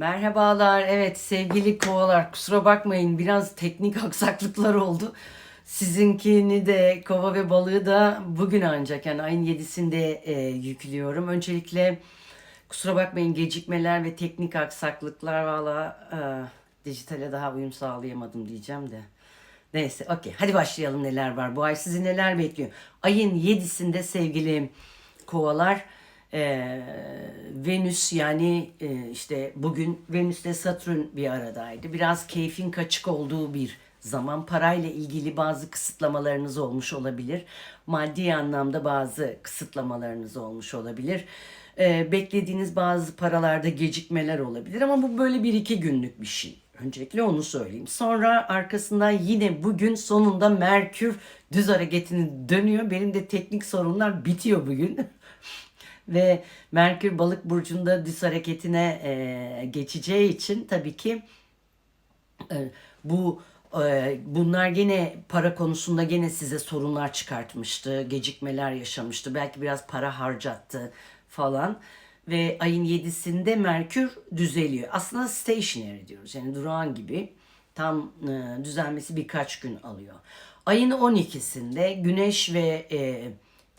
Merhabalar. Evet sevgili kovalar kusura bakmayın biraz teknik aksaklıklar oldu. Sizinkini de kova ve balığı da bugün ancak yani ayın 7'sinde e, yüklüyorum. Öncelikle kusura bakmayın gecikmeler ve teknik aksaklıklar valla e, dijitale daha uyum sağlayamadım diyeceğim de. Neyse okey hadi başlayalım neler var. Bu ay sizi neler bekliyor? Ayın 7'sinde sevgili kovalar e, Venüs yani e, işte bugün Venüs ile Satürn bir aradaydı. Biraz keyfin kaçık olduğu bir zaman parayla ilgili bazı kısıtlamalarınız olmuş olabilir. Maddi anlamda bazı kısıtlamalarınız olmuş olabilir. E, beklediğiniz bazı paralarda gecikmeler olabilir ama bu böyle bir iki günlük bir şey. Öncelikle onu söyleyeyim. Sonra arkasından yine bugün sonunda Merkür düz hareketini dönüyor. Benim de teknik sorunlar bitiyor bugün. Ve Merkür balık burcunda düz hareketine e, geçeceği için tabii ki e, bu e, bunlar gene para konusunda gene size sorunlar çıkartmıştı. Gecikmeler yaşamıştı. Belki biraz para harcattı falan. Ve ayın 7'sinde Merkür düzeliyor. Aslında stationary diyoruz. Yani durağan gibi. Tam e, düzelmesi birkaç gün alıyor. Ayın 12'sinde Güneş ve e,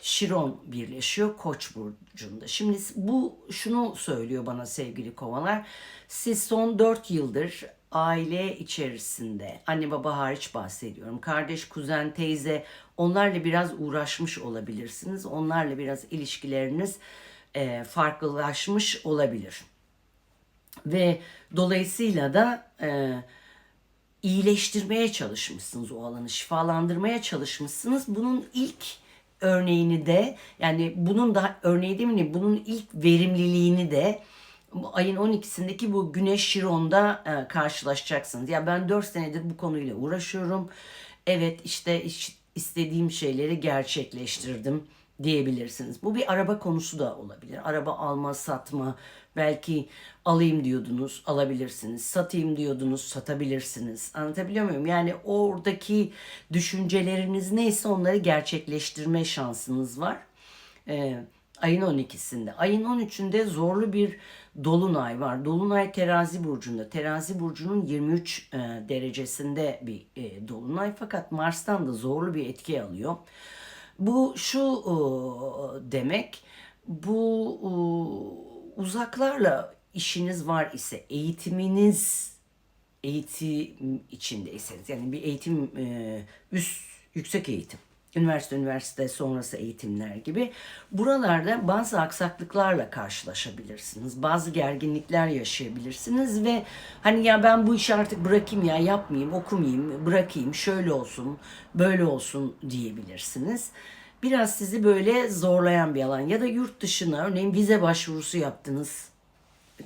Şiron birleşiyor Koç burcunda. Şimdi bu şunu söylüyor bana sevgili kovalar. Siz son 4 yıldır aile içerisinde anne baba hariç bahsediyorum. Kardeş, kuzen, teyze onlarla biraz uğraşmış olabilirsiniz. Onlarla biraz ilişkileriniz e, farklılaşmış olabilir. Ve dolayısıyla da e, iyileştirmeye çalışmışsınız o alanı, şifalandırmaya çalışmışsınız. Bunun ilk örneğini de yani bunun da örneği değil mi? Bunun ilk verimliliğini de bu ayın 12'sindeki bu Güneş Şiron'da e, karşılaşacaksınız. Ya ben 4 senedir bu konuyla uğraşıyorum. Evet işte iş- istediğim şeyleri gerçekleştirdim diyebilirsiniz. Bu bir araba konusu da olabilir. Araba alma, satma, belki alayım diyordunuz, alabilirsiniz. Satayım diyordunuz, satabilirsiniz. Anlatabiliyor muyum? Yani oradaki düşünceleriniz neyse onları gerçekleştirme şansınız var. Ee, ayın 12'sinde. Ayın 13'ünde zorlu bir dolunay var. Dolunay terazi burcunda. Terazi burcunun 23 e, derecesinde bir e, dolunay fakat Mars'tan da zorlu bir etki alıyor. Bu şu e, demek, bu e, uzaklarla işiniz var ise, eğitiminiz eğitim içindeyseniz, yani bir eğitim e, üst yüksek eğitim, üniversite üniversite sonrası eğitimler gibi buralarda bazı aksaklıklarla karşılaşabilirsiniz. Bazı gerginlikler yaşayabilirsiniz ve hani ya ben bu işi artık bırakayım ya yapmayayım, okumayayım, bırakayım, şöyle olsun, böyle olsun diyebilirsiniz. Biraz sizi böyle zorlayan bir alan. Ya da yurt dışına örneğin vize başvurusu yaptınız.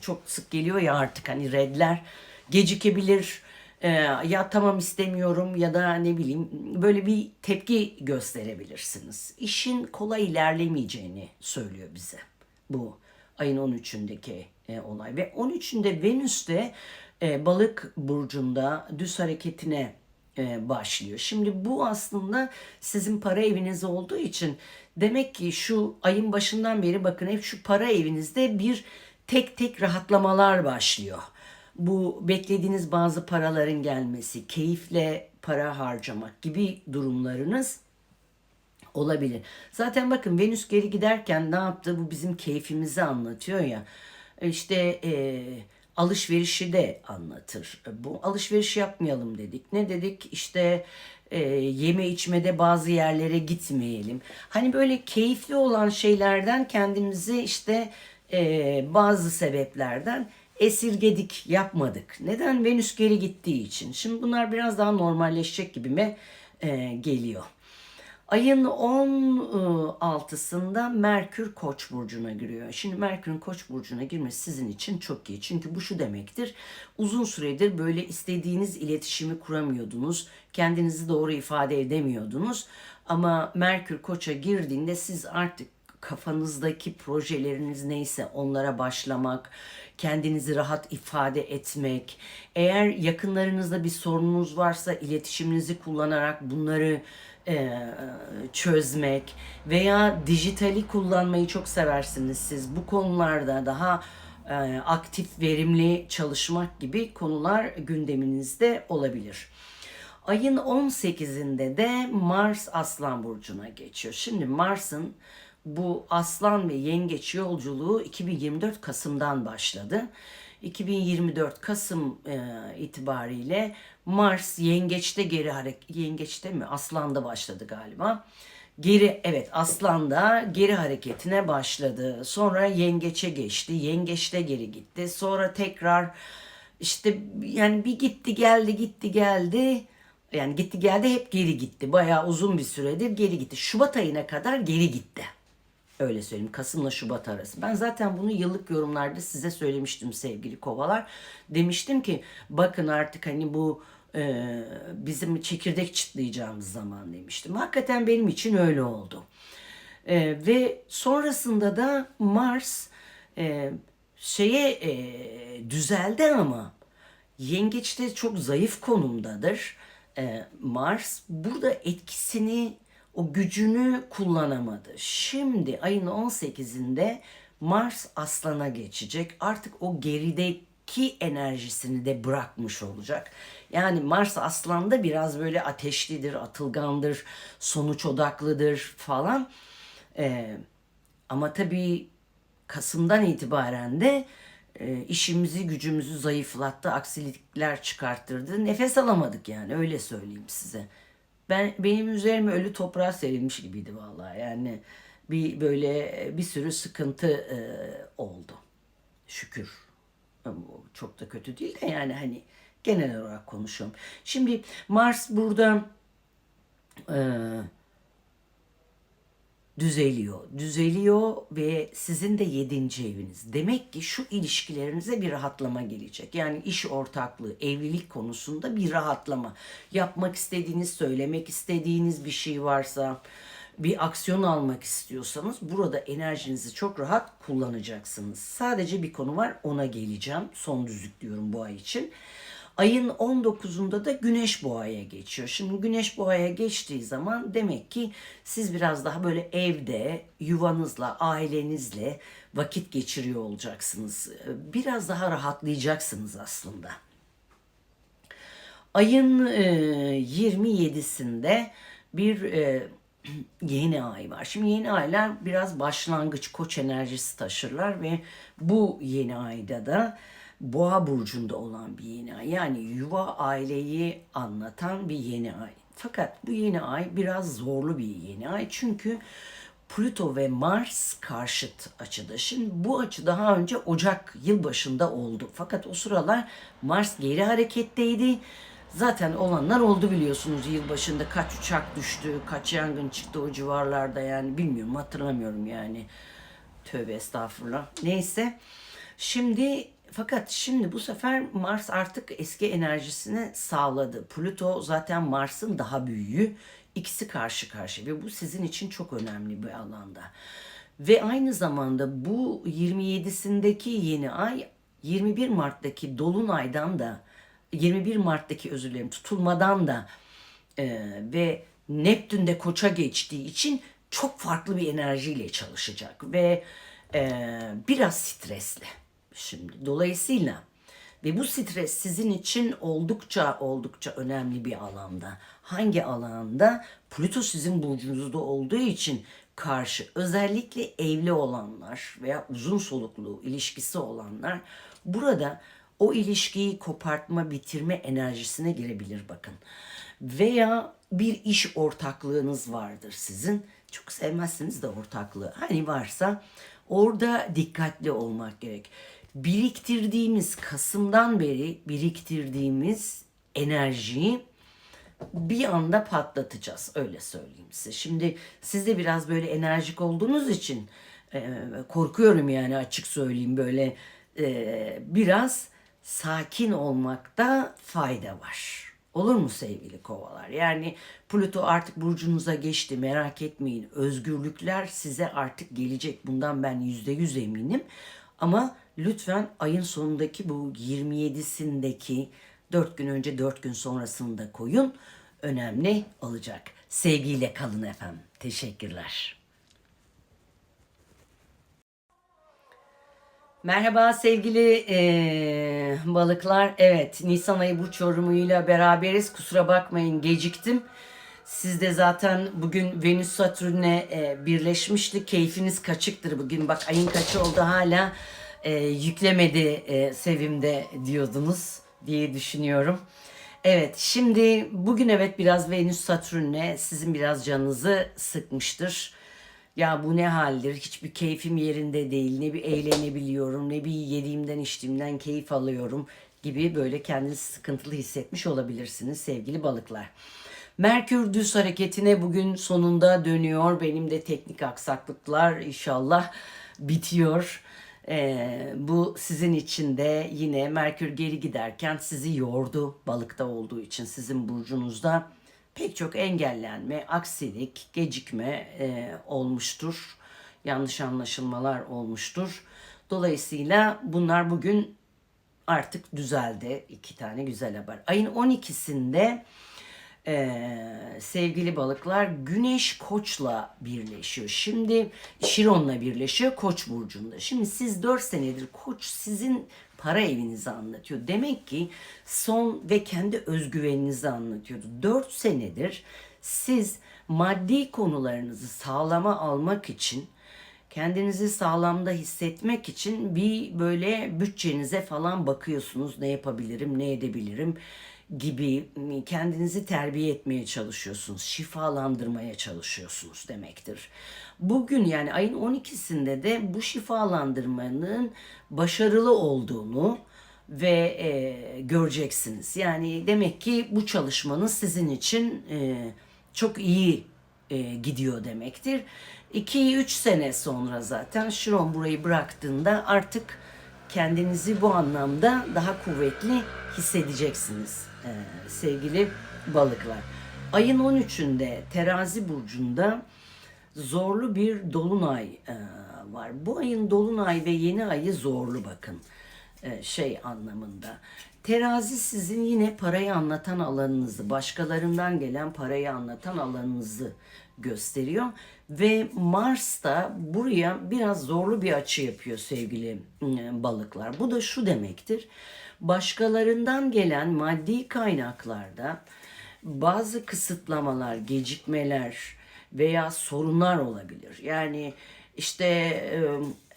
Çok sık geliyor ya artık hani redler. Gecikebilir Ee, ya tamam istemiyorum ya da ne bileyim böyle bir tepki gösterebilirsiniz. İşin kolay ilerlemeyeceğini söylüyor bize bu ayın 13'ündeki e, olay. Ve 13'ünde Venüs de e, balık burcunda düz hareketine e, başlıyor. Şimdi bu aslında sizin para eviniz olduğu için demek ki şu ayın başından beri bakın hep şu para evinizde bir tek tek rahatlamalar başlıyor. Bu beklediğiniz bazı paraların gelmesi, keyifle para harcamak gibi durumlarınız olabilir. Zaten bakın Venüs geri giderken ne yaptı? Bu bizim keyfimizi anlatıyor ya. İşte e, alışverişi de anlatır. Bu alışveriş yapmayalım dedik. Ne dedik? İşte e, yeme içmede bazı yerlere gitmeyelim. Hani böyle keyifli olan şeylerden kendimizi işte e, bazı sebeplerden esirgedik, yapmadık. Neden? Venüs geri gittiği için. Şimdi bunlar biraz daha normalleşecek gibime e, geliyor. Ayın 16'sında Merkür Koç burcuna giriyor. Şimdi Merkür'ün Koç burcuna girmesi sizin için çok iyi. Çünkü bu şu demektir. Uzun süredir böyle istediğiniz iletişimi kuramıyordunuz. Kendinizi doğru ifade edemiyordunuz. Ama Merkür Koç'a girdiğinde siz artık kafanızdaki projeleriniz neyse onlara başlamak, kendinizi rahat ifade etmek, eğer yakınlarınızda bir sorununuz varsa iletişiminizi kullanarak bunları e, çözmek veya dijitali kullanmayı çok seversiniz siz. Bu konularda daha e, aktif, verimli çalışmak gibi konular gündeminizde olabilir. Ayın 18'inde de Mars Aslan Burcu'na geçiyor. Şimdi Mars'ın bu Aslan ve Yengeç yolculuğu 2024 Kasım'dan başladı. 2024 Kasım e, itibariyle Mars Yengeç'te geri hareket Yengeç'te mi? Aslan'da başladı galiba. Geri evet Aslan'da geri hareketine başladı. Sonra Yengeç'e geçti. Yengeç'te geri gitti. Sonra tekrar işte yani bir gitti geldi gitti geldi. Yani gitti geldi hep geri gitti. Bayağı uzun bir süredir geri gitti. Şubat ayına kadar geri gitti. Öyle söyleyeyim. Kasım'la Şubat arası. Ben zaten bunu yıllık yorumlarda size söylemiştim sevgili kovalar. Demiştim ki bakın artık hani bu e, bizim çekirdek çıtlayacağımız zaman demiştim. Hakikaten benim için öyle oldu. E, ve sonrasında da Mars e, şeye e, düzeldi ama Yengeç'te çok zayıf konumdadır. E, Mars burada etkisini, o gücünü kullanamadı. Şimdi ayın 18'inde Mars Aslan'a geçecek. Artık o gerideki enerjisini de bırakmış olacak. Yani Mars Aslan'da biraz böyle ateşlidir, atılgandır, sonuç odaklıdır falan. E, ama tabii Kasım'dan itibaren de e, işimizi gücümüzü zayıflattı, aksilikler çıkarttırdı. Nefes alamadık yani öyle söyleyeyim size. Ben benim üzerime ölü toprağa serilmiş gibiydi vallahi. Yani bir böyle bir sürü sıkıntı e, oldu. Şükür. Çok da kötü değil de yani hani genel olarak konuşuyorum. Şimdi Mars burada e, düzeliyor. Düzeliyor ve sizin de yedinci eviniz. Demek ki şu ilişkilerinize bir rahatlama gelecek. Yani iş ortaklığı, evlilik konusunda bir rahatlama. Yapmak istediğiniz, söylemek istediğiniz bir şey varsa, bir aksiyon almak istiyorsanız burada enerjinizi çok rahat kullanacaksınız. Sadece bir konu var ona geleceğim. Son düzlük diyorum bu ay için. Ayın 19'unda da Güneş Boğa'ya geçiyor. Şimdi Güneş Boğa'ya geçtiği zaman demek ki siz biraz daha böyle evde, yuvanızla, ailenizle vakit geçiriyor olacaksınız. Biraz daha rahatlayacaksınız aslında. Ayın e, 27'sinde bir e, yeni ay var. Şimdi yeni aylar biraz başlangıç koç enerjisi taşırlar ve bu yeni ayda da Boğa burcunda olan bir yeni ay. Yani yuva aileyi anlatan bir yeni ay. Fakat bu yeni ay biraz zorlu bir yeni ay. Çünkü Plüto ve Mars karşıt açıda. Şimdi bu açı daha önce Ocak yılbaşında oldu. Fakat o sıralar Mars geri hareketteydi. Zaten olanlar oldu biliyorsunuz yılbaşında kaç uçak düştü, kaç yangın çıktı o civarlarda yani bilmiyorum hatırlamıyorum yani. Tövbe estağfurullah. Neyse. Şimdi fakat şimdi bu sefer Mars artık eski enerjisini sağladı. Plüto zaten Mars'ın daha büyüğü. İkisi karşı karşı ve bu sizin için çok önemli bir alanda. Ve aynı zamanda bu 27'sindeki yeni ay 21 Mart'taki dolunaydan da 21 Mart'taki özür dilerim tutulmadan da e, ve Neptün'de koça geçtiği için çok farklı bir enerjiyle çalışacak ve e, biraz stresli şimdi. Dolayısıyla ve bu stres sizin için oldukça oldukça önemli bir alanda. Hangi alanda? Plüto sizin burcunuzda olduğu için karşı özellikle evli olanlar veya uzun soluklu ilişkisi olanlar burada o ilişkiyi kopartma, bitirme enerjisine girebilir bakın. Veya bir iş ortaklığınız vardır sizin. Çok sevmezsiniz de ortaklığı. Hani varsa orada dikkatli olmak gerek. Biriktirdiğimiz Kasım'dan beri biriktirdiğimiz enerjiyi bir anda patlatacağız öyle söyleyeyim size. Şimdi siz de biraz böyle enerjik olduğunuz için e, korkuyorum yani açık söyleyeyim böyle e, biraz sakin olmakta fayda var. Olur mu sevgili kovalar? Yani Plüto artık burcunuza geçti merak etmeyin. Özgürlükler size artık gelecek. Bundan ben yüzde yüz eminim. Ama lütfen ayın sonundaki bu 27'sindeki 4 gün önce 4 gün sonrasını da koyun. Önemli olacak. Sevgiyle kalın efendim. Teşekkürler. Merhaba sevgili eee, balıklar. Evet Nisan ayı burç yorumuyla beraberiz. Kusura bakmayın geciktim. Siz de zaten bugün Venüs Satürn'e e, birleşmişti. Keyfiniz kaçıktır bugün. Bak ayın kaçı oldu hala e, yüklemedi e, Sevim'de diyordunuz diye düşünüyorum. Evet şimdi bugün evet biraz Venüs Satürn'le sizin biraz canınızı sıkmıştır. Ya bu ne haldir? Hiçbir keyfim yerinde değil. Ne bir eğlenebiliyorum, ne bir yediğimden içtiğimden keyif alıyorum gibi böyle kendinizi sıkıntılı hissetmiş olabilirsiniz sevgili balıklar. Merkür düz hareketine bugün sonunda dönüyor. Benim de teknik aksaklıklar inşallah bitiyor. Ee, bu sizin için de yine Merkür geri giderken sizi yordu balıkta olduğu için sizin burcunuzda pek çok engellenme, aksilik, gecikme e, olmuştur. Yanlış anlaşılmalar olmuştur. Dolayısıyla bunlar bugün artık düzeldi. İki tane güzel haber. Ayın 12'sinde ee, sevgili balıklar Güneş Koç'la birleşiyor. Şimdi Şiron'la birleşiyor Koç burcunda. Şimdi siz 4 senedir Koç sizin para evinizi anlatıyor. Demek ki son ve kendi özgüveninizi anlatıyordu. 4 senedir siz maddi konularınızı sağlama almak için kendinizi sağlamda hissetmek için bir böyle bütçenize falan bakıyorsunuz. Ne yapabilirim, ne edebilirim gibi kendinizi terbiye etmeye çalışıyorsunuz. Şifalandırmaya çalışıyorsunuz demektir. Bugün yani ayın 12'sinde de bu şifalandırmanın başarılı olduğunu ve e, göreceksiniz. Yani demek ki bu çalışmanız sizin için e, çok iyi e, gidiyor demektir. 2-3 sene sonra zaten Şiron burayı bıraktığında artık kendinizi bu anlamda daha kuvvetli hissedeceksiniz sevgili balıklar. Ayın 13'ünde terazi burcunda zorlu bir dolunay e, var. Bu ayın dolunay ve yeni ayı zorlu bakın e, şey anlamında. Terazi sizin yine parayı anlatan alanınızı, başkalarından gelen parayı anlatan alanınızı gösteriyor. Ve Mars da buraya biraz zorlu bir açı yapıyor sevgili e, balıklar. Bu da şu demektir. Başkalarından gelen maddi kaynaklarda bazı kısıtlamalar, gecikmeler veya sorunlar olabilir. Yani işte e,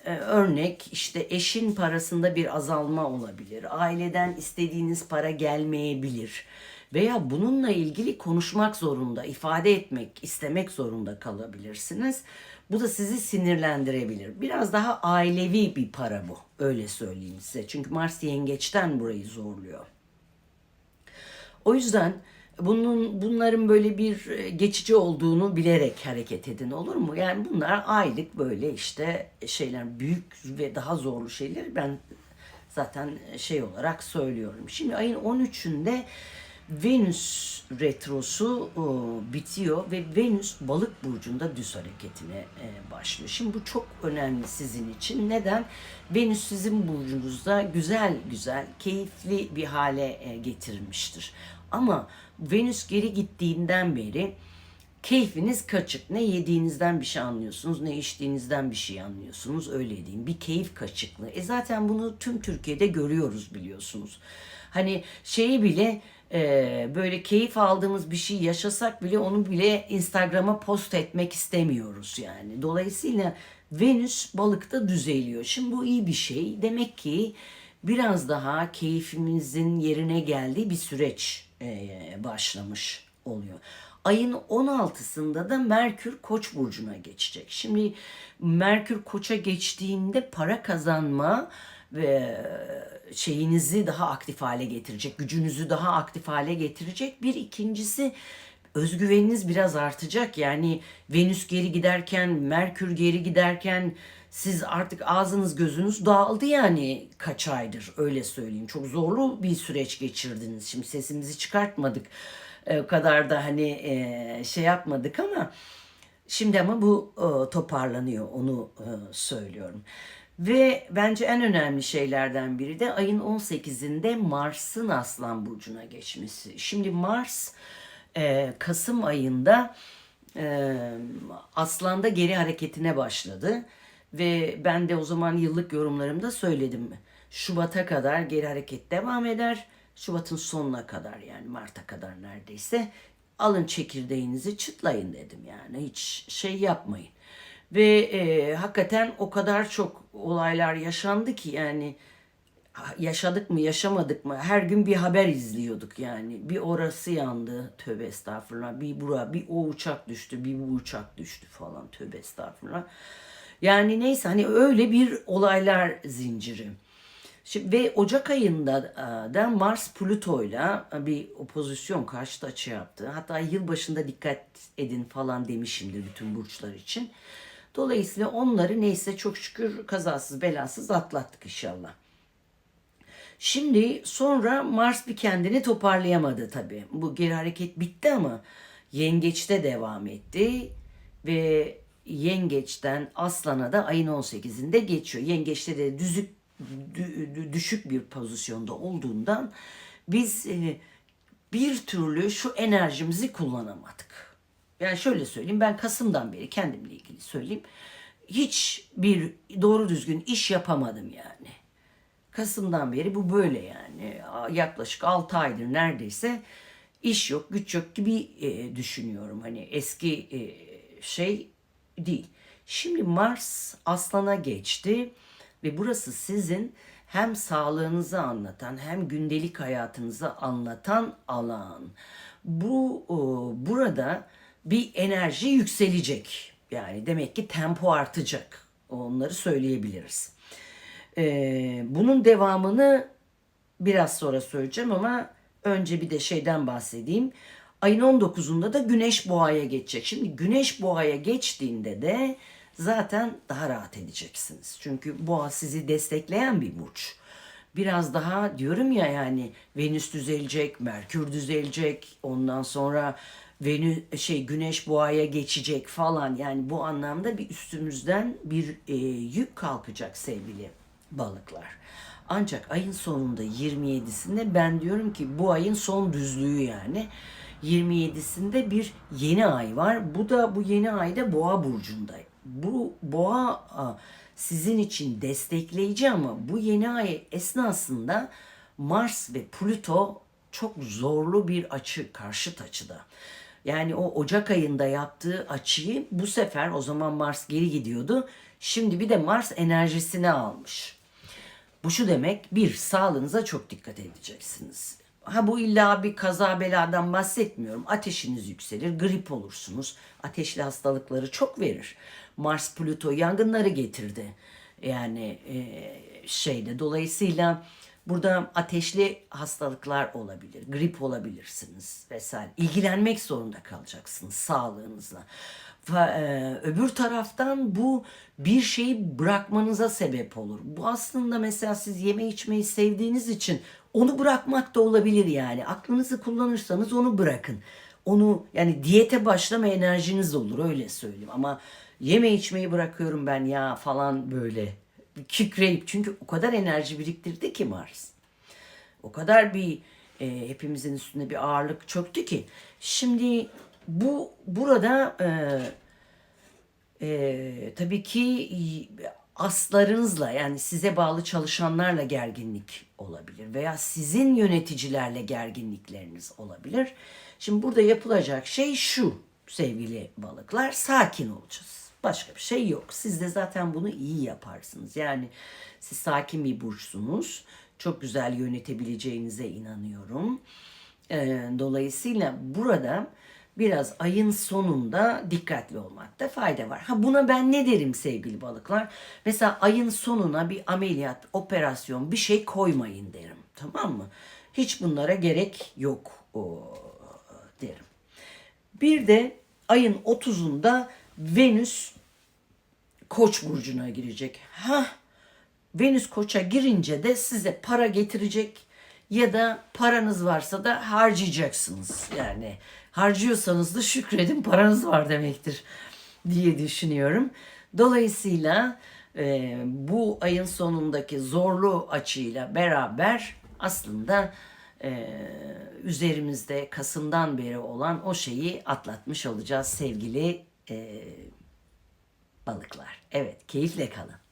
e, örnek işte eşin parasında bir azalma olabilir. Aileden istediğiniz para gelmeyebilir. Veya bununla ilgili konuşmak zorunda, ifade etmek, istemek zorunda kalabilirsiniz. Bu da sizi sinirlendirebilir. Biraz daha ailevi bir para bu. Öyle söyleyeyim size. Çünkü Mars yengeçten burayı zorluyor. O yüzden bunun bunların böyle bir e, geçici olduğunu bilerek hareket edin olur mu? Yani bunlar aylık böyle işte şeyler büyük ve daha zorlu şeyler ben zaten şey olarak söylüyorum. Şimdi ayın 13'ünde Venüs retrosu o, bitiyor ve Venüs balık burcunda düz hareketine e, başlıyor. Şimdi bu çok önemli sizin için. Neden? Venüs sizin burcunuzda güzel güzel, keyifli bir hale e, getirilmiştir. Ama Venüs geri gittiğinden beri keyfiniz kaçık. Ne yediğinizden bir şey anlıyorsunuz, ne içtiğinizden bir şey anlıyorsunuz. Öyle diyeyim. Bir keyif kaçıklığı. E zaten bunu tüm Türkiye'de görüyoruz biliyorsunuz. Hani şeyi bile e, böyle keyif aldığımız bir şey yaşasak bile onu bile Instagram'a post etmek istemiyoruz yani. Dolayısıyla Venüs balıkta düzeliyor. Şimdi bu iyi bir şey. Demek ki biraz daha keyfimizin yerine geldiği bir süreç e, başlamış oluyor. Ayın 16'sında da Merkür Koç burcuna geçecek. Şimdi Merkür Koç'a geçtiğinde para kazanma ve şeyinizi daha aktif hale getirecek, gücünüzü daha aktif hale getirecek. Bir ikincisi özgüveniniz biraz artacak. Yani Venüs geri giderken, Merkür geri giderken siz artık ağzınız gözünüz dağıldı yani kaç aydır öyle söyleyeyim. Çok zorlu bir süreç geçirdiniz. Şimdi sesimizi çıkartmadık. E, o kadar da hani e, şey yapmadık ama şimdi ama bu e, toparlanıyor onu söylüyorum. Ve bence en önemli şeylerden biri de ayın 18'inde Mars'ın Aslan Burcu'na geçmesi. Şimdi Mars e, Kasım ayında e, Aslan'da geri hareketine başladı. Ve ben de o zaman yıllık yorumlarımda söyledim. Şubat'a kadar geri hareket devam eder. Şubat'ın sonuna kadar yani Mart'a kadar neredeyse alın çekirdeğinizi çıtlayın dedim yani hiç şey yapmayın. Ve e, hakikaten o kadar çok olaylar yaşandı ki yani yaşadık mı yaşamadık mı her gün bir haber izliyorduk yani. Bir orası yandı tövbe estağfurullah bir bura bir o uçak düştü bir bu uçak düştü falan tövbe estağfurullah. Yani neyse hani öyle bir olaylar zinciri. Şimdi, ve Ocak ayında e, da Mars Plüto'yla bir opozisyon karşıt açı yaptı. Hatta yılbaşında dikkat edin falan demişimdir bütün burçlar için. Dolayısıyla onları neyse çok şükür kazasız belasız atlattık inşallah. Şimdi sonra Mars bir kendini toparlayamadı tabii. Bu geri hareket bitti ama yengeçte devam etti ve yengeçten aslana da ayın 18'inde geçiyor. Yengeçte de düzük dü- dü- düşük bir pozisyonda olduğundan biz e, bir türlü şu enerjimizi kullanamadık. Yani şöyle söyleyeyim ben Kasım'dan beri kendimle ilgili söyleyeyim. Hiç bir doğru düzgün iş yapamadım yani. Kasım'dan beri bu böyle yani. Yaklaşık 6 aydır neredeyse iş yok, güç yok gibi e, düşünüyorum. Hani eski e, şey değil. Şimdi Mars Aslan'a geçti ve burası sizin hem sağlığınızı anlatan hem gündelik hayatınızı anlatan alan. Bu o, burada bir enerji yükselecek. Yani demek ki tempo artacak. Onları söyleyebiliriz. Ee, bunun devamını biraz sonra söyleyeceğim ama önce bir de şeyden bahsedeyim. Ayın 19'unda da Güneş Boğa'ya geçecek. Şimdi Güneş Boğa'ya geçtiğinde de zaten daha rahat edeceksiniz. Çünkü Boğa sizi destekleyen bir burç. Biraz daha diyorum ya yani Venüs düzelecek, Merkür düzelecek, ondan sonra Venüs şey Güneş Boğa'ya geçecek falan. Yani bu anlamda bir üstümüzden bir e, yük kalkacak sevgili balıklar. Ancak ayın sonunda 27'sinde ben diyorum ki bu ayın son düzlüğü yani. 27'sinde bir yeni ay var. Bu da bu yeni ayda Boğa burcunda. Bu Boğa sizin için destekleyici ama bu yeni ay esnasında Mars ve Plüto çok zorlu bir açı, karşıt açıda. Yani o Ocak ayında yaptığı açıyı bu sefer o zaman Mars geri gidiyordu. Şimdi bir de Mars enerjisini almış. Bu şu demek bir sağlığınıza çok dikkat edeceksiniz. Ha bu illa bir kaza beladan bahsetmiyorum. Ateşiniz yükselir, grip olursunuz. Ateşli hastalıkları çok verir. Mars Plüto yangınları getirdi. Yani e, şeyde dolayısıyla burada ateşli hastalıklar olabilir, grip olabilirsiniz vesaire. İlgilenmek zorunda kalacaksınız sağlığınızla. E, öbür taraftan bu bir şeyi bırakmanıza sebep olur. Bu aslında mesela siz yeme içmeyi sevdiğiniz için onu bırakmak da olabilir yani. Aklınızı kullanırsanız onu bırakın. Onu yani diyete başlama enerjiniz olur öyle söyleyeyim. Ama yeme içmeyi bırakıyorum ben ya falan böyle kükreyip çünkü o kadar enerji biriktirdi ki Mars. O kadar bir e, hepimizin üstünde bir ağırlık çöktü ki. Şimdi bu burada e, e, tabii ki aslarınızla yani size bağlı çalışanlarla gerginlik olabilir veya sizin yöneticilerle gerginlikleriniz olabilir. Şimdi burada yapılacak şey şu sevgili balıklar sakin olacağız. Başka bir şey yok. Siz de zaten bunu iyi yaparsınız. Yani siz sakin bir burçsunuz. Çok güzel yönetebileceğinize inanıyorum. Ee, dolayısıyla burada biraz ayın sonunda dikkatli olmakta fayda var. Ha buna ben ne derim sevgili balıklar? Mesela ayın sonuna bir ameliyat, operasyon bir şey koymayın derim. Tamam mı? Hiç bunlara gerek yok o, derim. Bir de ayın 30'unda Venüs Koç burcuna girecek. Ha Venüs Koç'a girince de size para getirecek ya da paranız varsa da harcayacaksınız. Yani harcıyorsanız da şükredin paranız var demektir diye düşünüyorum. Dolayısıyla e, bu ayın sonundaki zorlu açıyla beraber aslında e, üzerimizde Kasım'dan beri olan o şeyi atlatmış olacağız sevgili e, balıklar. Evet keyifle kalın.